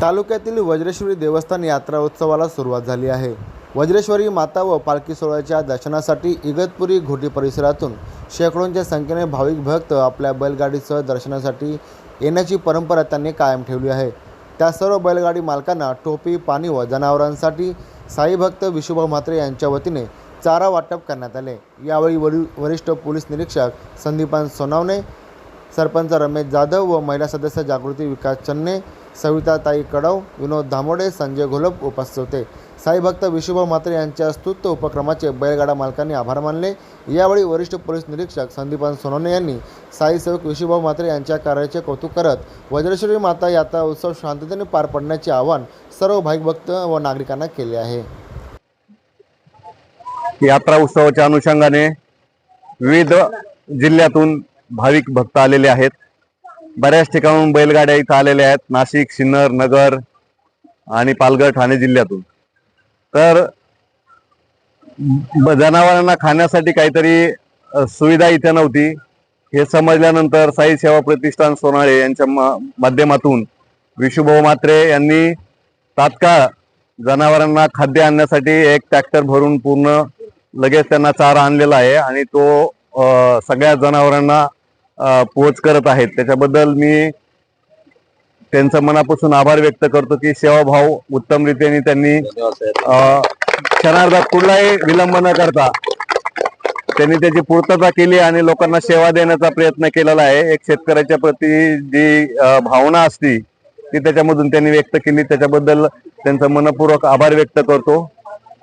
तालुक्यातील वज्रेश्वरी देवस्थान यात्रा उत्सवाला सुरुवात झाली आहे. वज्रेश्वरी माता व पालखी सोहळ्याच्या दर्शनासाठी इगतपुरी घोटी परिसरातून शेकडोंच्या संख्येने भाविक भक्त आपल्या बैलगाडीसह दर्शनासाठी येण्याची परंपरा त्यांनी कायम ठेवली आहे. त्या सर्व बैलगाडी मालकांना टोपी पाणी व जनावरांसाठी साईभक्त विशुभा म्हात्रे यांच्या वतीने चारा वाटप करण्यात आले. यावेळी वरिष्ठ पोलीस निरीक्षक संदीपान सोनावणे सरपंच रमेश जाधव व महिला सदस्य जागृती विकास चन्ने सविताताई कडव विनोद धामोडे संजय घोलप उपस्थित होते. साईभक्त विशुभाऊ म्हात्रे यांच्या स्तुत्य उपक्रमाचे बैलगाडा मालकांनी आभार मानले. यावेळी वरिष्ठ पोलीस निरीक्षक संदीपान सोनवणे यांनी साई सेवक म्हात्रे यांच्या कार्याचे कौतुक करत वज्रेश्वरी माता यात्रा उत्सव शांततेने पार पडण्याचे आवाहन सर्व भाईभक्त भक्त व नागरिकांना केले आहे. यात्रा उत्सवाच्या अनुषंगाने विविध जिल्ह्यातून भाविक भक्त आलेले आहेत. बऱ्याच ठिकाणून बैलगाड्या इथं आलेल्या आहेत. नाशिक सिन्नर नगर आणि पालघर ठाणे जिल्ह्यातून. तर जनावरांना खाण्यासाठी काहीतरी सुविधा इथे नव्हती. हे समजल्यानंतर साई सेवा प्रतिष्ठान सोनाळे यांच्या माध्यमातून विशुभाऊ म्हात्रे यांनी तात्काळ जनावरांना खाद्य आणण्यासाठी एक ट्रॅक्टर भरून पूर्ण लगेच त्यांना चारा आणलेला आहे आणि तो सगळ्या जनावरांना पोच करत आहेत. त्याच्याबद्दल मी त्यांचा मनापासून आभार व्यक्त करतो की सेवाभाव उत्तम रीतीने त्यांनी क्षणार्धात कुठलाही विलंब न करता त्यांनी त्याची पूर्तता केली आणि लोकांना सेवा देण्याचा प्रयत्न केलेला आहे. एक शेतकऱ्याच्या प्रती जी भावना असती ती त्याच्यामधून त्यांनी व्यक्त केली. त्याच्याबद्दल त्यांचा मनपूर्वक आभार व्यक्त करतो.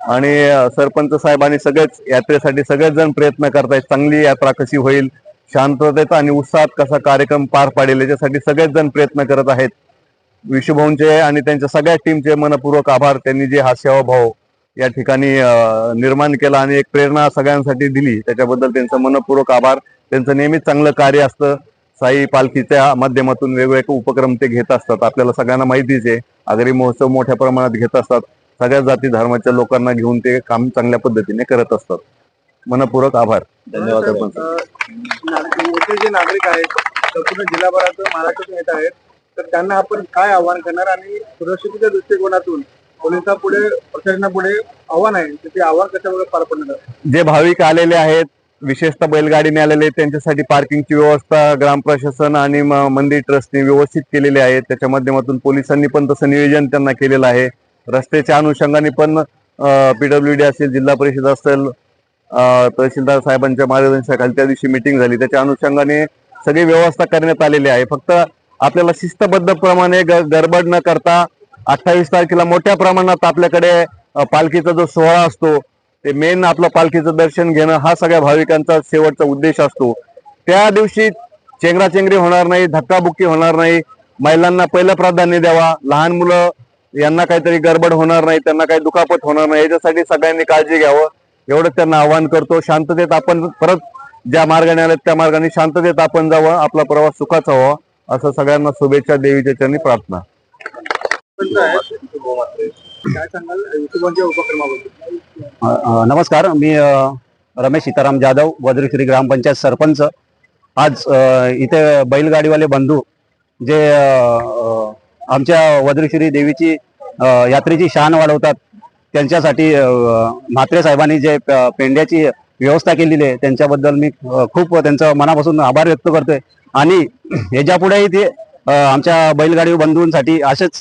आणि सरपंच सरपंच साहेबांनी सगळेच यात्रेसाठी सगळेच जण प्रयत्न करतायत. चांगली यात्रा कशी होईल शांततेत आणि उत्साहात कसा कार्यक्रम पार पाडेल याच्यासाठी सगळेच जण प्रयत्न करत आहेत. विशुभाऊंचे आणि त्यांच्या सगळ्या टीमचे मनपूर्वक आभार. त्यांनी जे हा सेवाभाव या ठिकाणी निर्माण केला आणि एक प्रेरणा सगळ्यांसाठी दिली त्याच्याबद्दल त्यांचं मनपूर्वक आभार. त्यांचं नेहमीच चांगलं कार्य असतं. साई पालखीच्या माध्यमातून वेगवेगळे उपक्रम ते घेत असतात. आपल्याला सगळ्यांना माहितीच आहे आगरी महोत्सव मोठ्या प्रमाणात घेत असतात. सगळ्या जाती धर्माच्या लोकांना घेऊन ते काम चांगल्या पद्धतीने करत असतात. मनपूर्वक आभार. धन्यवाद मोठे जे नागरिक आहेत संपूर्ण जिल्हाभरातून महाराष्ट्रातून येत आहेत तर त्यांना आपण काय आव्हान करणार आणि सुरक्षिततेच्या दृष्टिकोनातून पोलिसांपुढे प्रशासनापुढे आव्हान आहे तर ते आव्हान कशामुळे पार पडणार? जे भाविक आलेले आहेत विशेषतः बैलगाडीने आलेले आहेत, त्यांच्यासाठी पार्किंगची व्यवस्था ग्रामप्रशासन आणि म- मंदिर ट्रस्टने व्यवस्थित केलेली आहे. त्याच्या माध्यमातून पोलिसांनी पण तसं नियोजन त्यांना केलेलं आहे. रस्त्याच्या अनुषंगाने पण पीडब्ल्यू डी असेल जिल्हा परिषद असेल तहसीलदार साहेबांच्या मार्गदर्शनाखाली त्या दिवशी मिटिंग झाली. त्याच्या अनुषंगाने सगळी व्यवस्था करण्यात आलेली आहे. फक्त आपल्याला शिस्तबद्ध प्रमाणे गडबड न करता अठ्ठावीस तारखेला मोठ्या प्रमाणात आपल्याकडे पालखीचा जो सोहळा असतो ते मेन आपलं पालखीचं दर्शन घेणं हा सगळ्या भाविकांचा शेवटचा उद्देश असतो. त्या दिवशी चेंगराचेंगरी होणार नाही धक्काबुक्की होणार नाही. महिलांना पहिलं प्राधान्य द्यावा. लहान मुलं यांना काहीतरी गडबड होणार नाही त्यांना काही दुखापत होणार नाही. याच्यासाठी सगळ्यांनी काळजी घ्यावं. एवढं त्यांना आवाहन करतो. शांततेत आपण परत ज्या मार्गाने आले त्या मार्गाने शांततेत आपण जावं आपला प्रवास सुखाचा व्हावा असं सगळ्यांना शुभेच्छा देवीच्या चरणी प्रार्थना. नमस्कार. मी रमेश सीताराम जाधव वज्रश्री ग्रामपंचायत सरपंच. आज इथे बैलगाडीवाले बंधू जे आमच्या वज्रश्री देवीची यात्रेची शान वाढवतात. त्यांच्यासाठी म्हात्रे साहेबांनी जे पेंड्याची व्यवस्था केलेली आहे त्यांच्याबद्दल मी खूप त्यांचं मनापासून आभार व्यक्त करतोय. आणि ह्याच्यापुढेही ते आमच्या बैलगाडी बंधूंसाठी असेच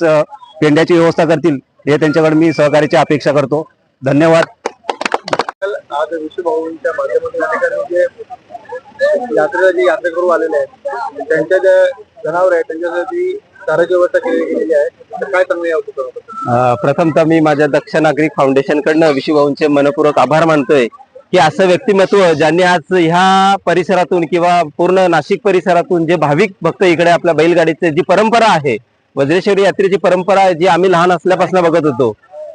पेंड्याची व्यवस्था करतील हे त्यांच्याकडे मी सहकार्याची अपेक्षा करतो. धन्यवाद. आज ऋषीभाऊंच्या माध्यमातून जे यात्रेला जे यात्रेकरू आलेले आहेत त्यांच्या ज्या जनावर आहेत त्यांच्यासाठी चाराची व्यवस्था केली गेलेली आहे प्रथमतः मी माझ्या दक्ष नागरिक फाउंडेशन कडनं विशुभाऊंचे मनपूर्वक आभार मानतोय की असं व्यक्तिमत्व ज्यांनी आज ह्या परिसरातून किंवा पूर्ण नाशिक परिसरातून जे भाविक भक्त इकडे आपल्या बैलगाडीचे जी परंपरा आहे वज्रेश्वरी यात्रेची परंपरा जी आम्ही लहान असल्यापासून बघत होतो.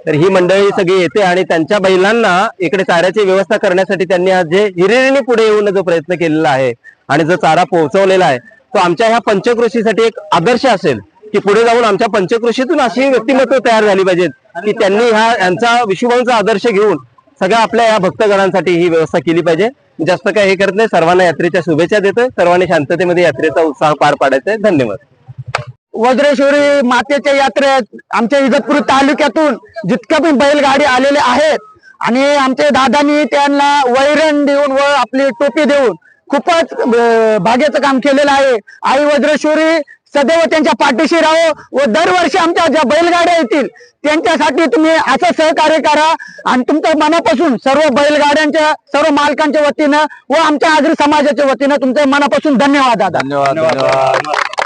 तर ही मंडळी सगळी येते आणि त्यांच्या बैलांना इकडे चाऱ्याची व्यवस्था करण्यासाठी त्यांनी आज जे हिरिरीने पुढे येऊन जो प्रयत्न केलेला आहे आणि जो चारा पोहोचवलेला आहे तो आमच्या ह्या पंचकृषीसाठी एक आदर्श असेल. की पुढे जाऊन आमच्या पंचकृषीतून अशी व्यक्तिमत्व तयार झाली पाहिजेत की त्यांनी ह्या यांचा विश्वभाऊंचा आदर्श घेऊन सगळ्या आपल्या या भक्तगणांसाठी ही व्यवस्था केली पाहिजे. जास्त काय हे करत नाही. सर्वांना यात्रेच्या शुभेच्छा देतोय. सर्वांनी शांततेमध्ये यात्रेचा उत्साह पार पाडायचा आहे. धन्यवाद. वज्रेश्वरी मातेच्या यात्रेत आमच्या इगतपूर तालुक्यातून जितक्या पण बैलगाडी आलेले आहेत आणि आमच्या दादांनी त्यांना वैरण देऊन व आपली टोपी देऊन खूपच भाग्याचं काम केलेलं आहे. आई वज्रेश्वरी सदैव त्यांच्या पाठीशी राहो व दरवर्षी आमच्या ज्या बैलगाड्या येतील त्यांच्यासाठी तुम्ही असं सहकार्य करा. आणि तुमच्या मनापासून सर्व बैलगाड्यांच्या सर्व मालकांच्या वतीनं व आमच्या आगरी समाजाच्या वतीनं तुमचं मनापासून धन्यवाद दादा. धन्यवाद.